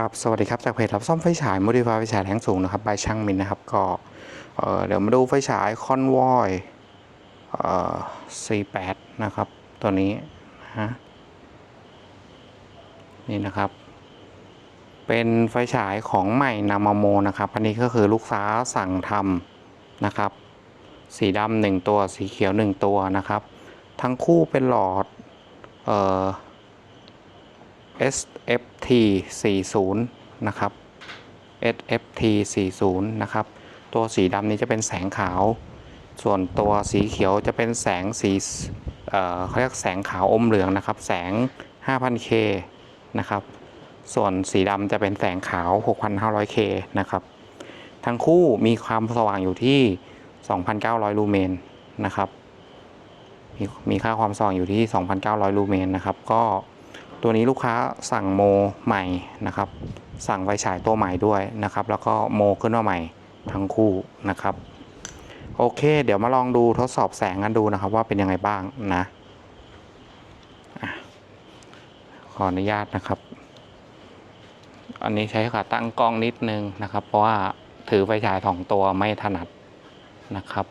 ครับสวัสดีครับจากเพจรับซ่อมไฟฉาย Modify ไฟฉายแรงสูงนะครับ บายช่างมินนะครับ ก็เออเดี๋ยวมาดูไฟฉายคอนวอยเอ่อ48นะครับ ตัวนี้นะฮะนี่นะครับ เป็นไฟฉายของใหม่นามาโมนะครับ อันนี้ก็คือลูกค้าสั่งทำนะครับ สีดำหนึ่งตัวสีเขียวหนึ่งตัวนะครับ ทั้งคู่เป็นหลอด เอ่อ SFT 40นะครับ SFT 40นะครับ ตัวสีดำนี้จะเป็นแสงขาว ส่วนตัวสีเขียวจะเป็นแสงสีเอ่อเขาเรียกแสงขาวอมเหลืองนะครับ แสง 5,000K นะครับ ส่วนสีดำจะเป็นแสงขาว 6,500K นะครับ ทั้งคู่มีความสว่างอยู่ที่ 2,900 ลูเมนนะครับ มีมีค่าความสว่างอยู่ที่ 2,900 ลูเมนนะครับ ก็ ตัวนี้ลูกค้าสั่งโมใหม่นะครับ สั่งไฟฉายตัวใหม่ด้วยนะครับ แล้วก็โมขึ้นมาใหม่ทั้งคู่นะครับ โอเค เดี๋ยวมาลองดูทดสอบแสงกันดูนะครับ ว่าเป็นยังไงบ้างนะขออนุญาตนะครับ อันนี้ใช้ขาตั้งกล้องนิดนึงนะครับ เพราะว่าถือไฟฉายสองตัวไม่ถนัดนะครับ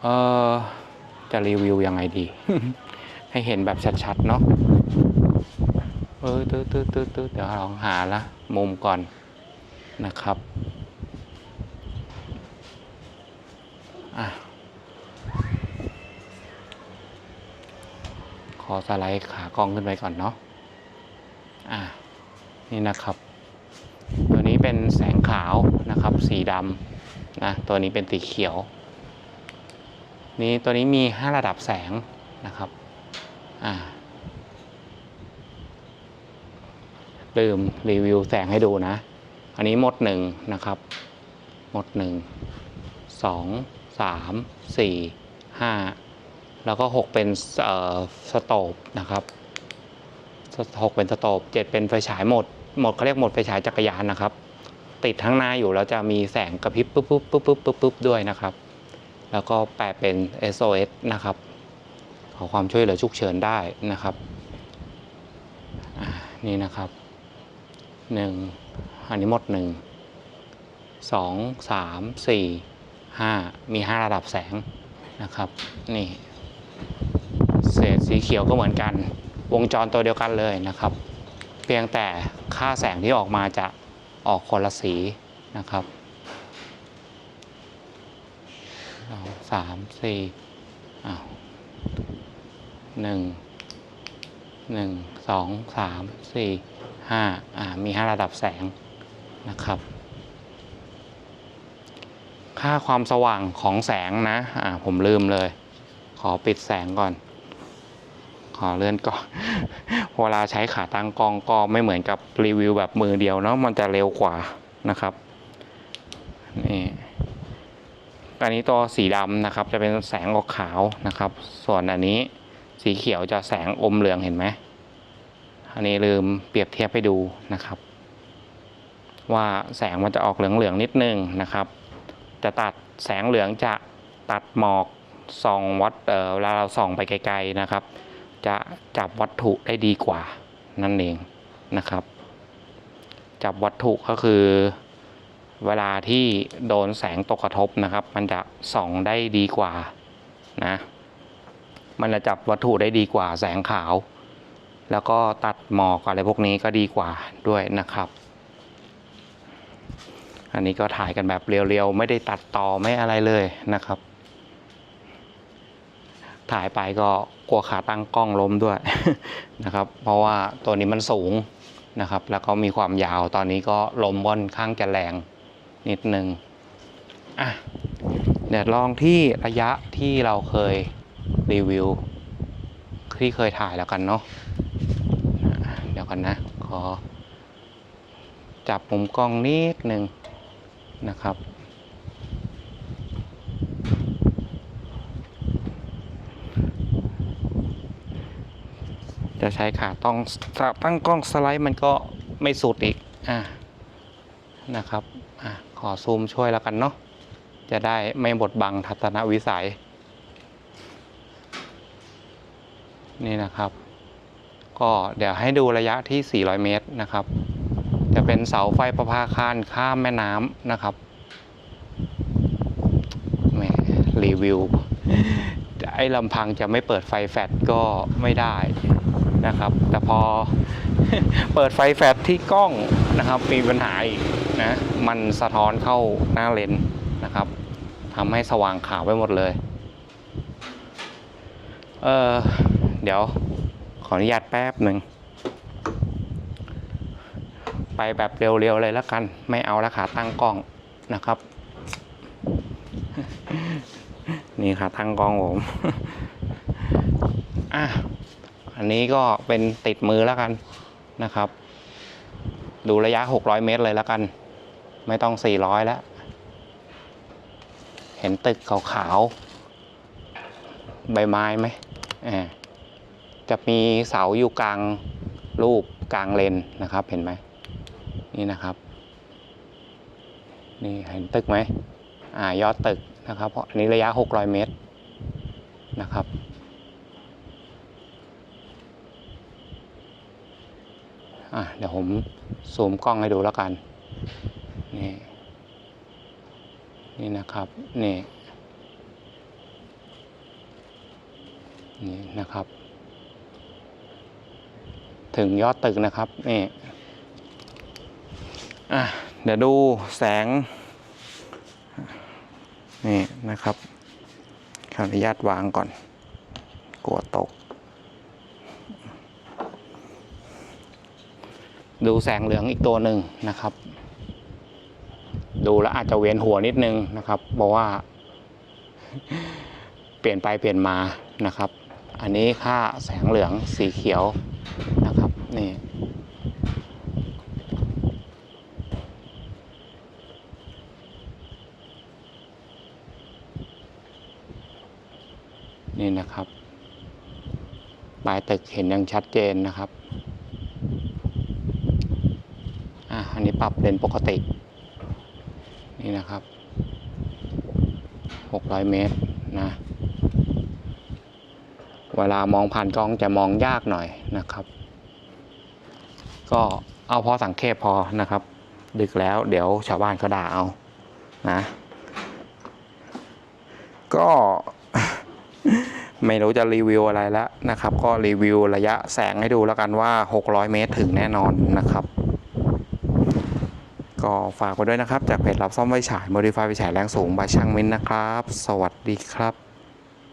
เออจะรีวิวยังไงดี ให้เห็นแบบชัดๆเนาะเออตืดตืดตืดตืดเดี๋ยวลองหาละมุมก่อนนะครับอะขอสไลด์ขากล้องขึ้นไปก่อนเนาะอะนี่นะครับ ตัวนี้เป็นแสงขาวนะครับ สีดำนะตัวนี้เป็นสีเขียว นี่ตัวนี้มี 5 ระดับแสงนะครับ ลืมรีวิวแสงให้ดูนะ อันนี้หมดหนึ่งนะครับ หมดหนึ่งสองสามสี่ห้าแล้วก็หกเป็นเอ่อสโตบนะครับหกเป็นสโตบเจ็ดเป็นไฟฉายหมด หมดเขาเรียกหมดไฟฉายจักรยานนะครับ ติดทั้งหน้าอยู่แล้วจะมีแสงกระพริบปุ๊บปุ๊บปุ๊บปุ๊บปุ๊บด้วยนะครับ แล้วก็แปลเป็น SOS นะครับ ขอความช่วยเหลือฉุกเฉินได้นะครับนี่นะครับหนึ่งอันนี้หมดหนึ่งสองสามสี่ห้ามีห้าระดับแสงนะครับนี่เศษสีเขียวก็เหมือนกัน วงจรตัวเดียวกันเลยนะครับ เพียงแต่ค่าแสงที่ออกมาจะออกคนละสีนะครับสองสามสี่อ้าว หนึ่งหนึ่งสองสามสี่ห้าอ่ามีห้าระดับแสงนะครับ ค่าความสว่างของแสงนะอ่าผมลืมเลย ขอปิดแสงก่อน ขอเลื่อนก่อนเวลาใช้ขาตั้งกล้องก็ไม่เหมือนกับรีวิวแบบมือเดียวเนาะมันจะเร็วกว่านะครับนี่อันนี้ตัวสีดำนะครับจะเป็นแสงออกขาวนะครับ ส่วนอันนี้ สีเขียวจะแสงอมเหลืองเห็นไหมอันนี้ลืมเปรียบเทียบให้ดูนะครับ ว่าแสงมันจะออกเหลืองๆนิดนึงนะครับ จะตัดแสงเหลืองจะตัดหมอกส่องวัดเออเวลาเราส่องไปไกลๆนะครับ จะจับวัตถุได้ดีกว่านั่นเองนะครับ จับวัตถุก็คือเวลาที่โดนแสงตกกระทบนะครับ มันจะส่องได้ดีกว่านะ มันจะจับวัตถุได้ดีกว่าแสงขาว แล้วก็ตัดหมอกอะไรพวกนี้ก็ดีกว่าด้วยนะครับ อันนี้ก็ถ่ายกันแบบเรียวๆ ไม่ได้ตัดต่อไม่อะไรเลยนะครับ ถ่ายไปก็กลัวขาตั้งกล้องล้มด้วยนะครับ เพราะว่าตัวนี้มันสูงนะครับ แล้วก็มีความยาวตอนนี้ก็ลมว่อนข้างจะแรงนิดนึงอะเดี๋ยวลองที่ระยะที่เราเคย รีวิว ที่เคยถ่ายแล้วกันเนาะเดี๋ยวกันนะ ขอ จับมุมกล้องนิดหนึ่งนะครับ จะใช้ขาต้องตั้งกล้องสไลด์มันก็ไม่สุดอีก อะนะครับ อะ ขอซูมช่วยแล้วกันเนาะ จะได้ไม่บดบังทัศนวิสัย นี่นะครับ ก็เดี๋ยวให้ดูระยะที่ 400 เมตรนะครับ จะเป็นเสาไฟประภาคารข้ามแม่น้ำนะครับแหมรีวิว ไอ้ลำพังจะไม่เปิดไฟแฟลชก็ไม่ได้นะครับ แต่พอเปิดไฟแฟลชที่กล้องนะครับ มีปัญหาอีกนะมันสะท้อนเข้าหน้าเลนนะครับทำให้สว่างขาวไปหมดเลย เออ เดี๋ยวขออนุญาตแป๊บหนึ่ง ไปแบบเร็วๆเลยแล้วกัน ไม่เอาแล้วขาตั้งกล้องนะครับ นี่ขาตั้งกล้องผมอะอันนี้ก็เป็นติดมือแล้วกันนะครับ ดูระยะ 600 เมตรเลยแล้วกัน ไม่ต้อง 400 แล้ว เห็นตึกขาวๆใบไม้ไหมอ่า จะมีเสาอยู่กลางรูปกลางเลนนะครับ เห็นไหมนี่นะครับ นี่เห็นตึกไหมอ่ายอดตึกนะครับเพราะอันนี้ระยะ 600 เมตรนะครับ อะเดี๋ยวผมซูมกล้องให้ดูแล้วกัน นี่ นี่นะครับ นี่ นี่นะครับ ถึงยอดตึกนะครับนี่อะเดี๋ยวดูแสง นี่นะครับขออนุญาตวางก่อน กลัวตก ดูแสงเหลืองอีกตัวหนึ่งนะครับ ดูแล้วอาจจะเวียนหัวนิดนึงนะครับเพราะว่า เปลี่ยนไปเปลี่ยนมานะครับ อันนี้ค่าแสงเหลืองสีเขียว นี่ นี่นะครับปลายตึกเห็นอยังชัดเจนนะครับ อะ อันนี้ปรับเลนปกติ นี่นะครับ 600 เมตรนะ เวลามองผ่านกล้องจะมองยากหน่อยนะครับ ก็เอาพอสังเกตพอนะครับ ดึกแล้วเดี๋ยวชาวบ้านเขาด่าเอานะ ก็ไม่รู้จะรีวิวอะไรแล้วนะครับ ก็รีวิวระยะแสงให้ดูแล้วกันว่า 600 เมตรถึงแน่นอนนะครับ ก็ฝากไว้ด้วยนะครับ จากเพจรับซ่อมไฟฉาย Modify ไฟฉายแรงสูงบายช่างมินนะครับ สวัสดีครับ